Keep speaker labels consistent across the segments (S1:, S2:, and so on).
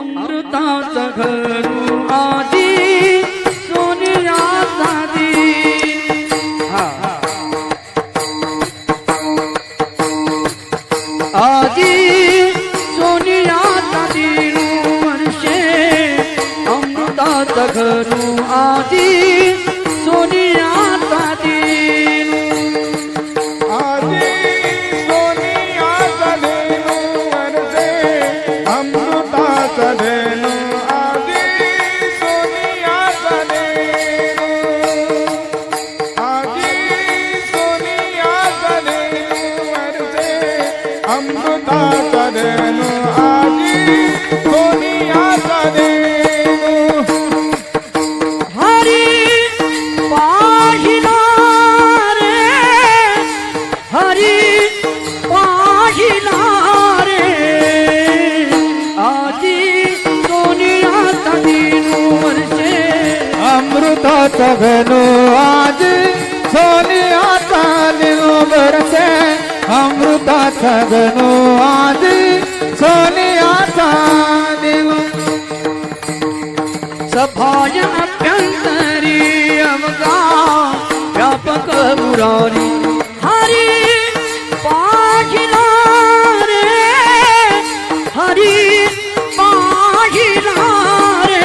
S1: અમૃતા સઘરું આજી સોનિયા સાદી આજી સોનિયા સાદીનું
S2: વર્ષે અમૃતા સઘરું આજી अमृताचा धेनू आजी सोनियाचा धेनू
S1: हरी पाहिला रे हरी पाहिला रे आजी सोनियाचा दिन वर्षे
S2: अमृताचा भेनो आज सोनियाचा अमृताचा गणो आज सोनियाचा दिनो
S1: सभाय अभ्यंतरी अवगा व्यापक मुरारी हरी पाहिला रे हरी पाहिला रे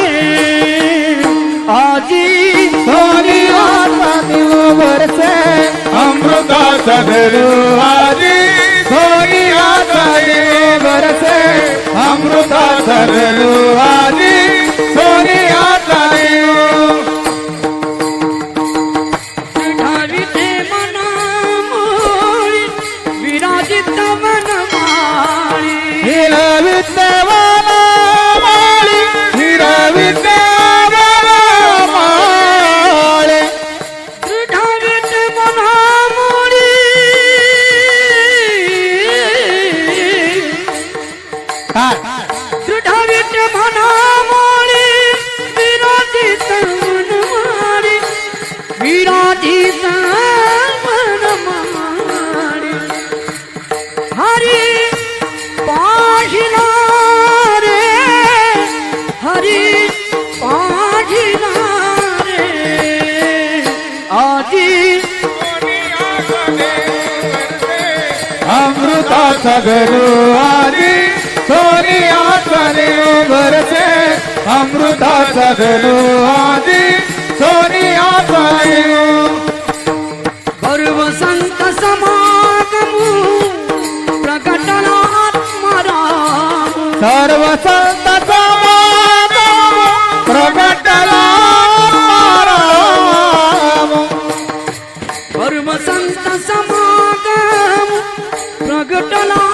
S1: आजी
S2: सोनियाचा अमृताचा भेनो आज कोणी आता बरसे अमृता
S1: सर्व आली मोळी विराजित वनमाळी हरी पाहिला रे हरी पाहिला रे आजी
S2: अमृताचा गरू आजी सदनो आदि सोनी आयो
S1: गर्व संत समागम प्रकटन आत्मरा
S2: गर्व संत समागम प्रकटन
S1: गर्व संत समागम प्रकटना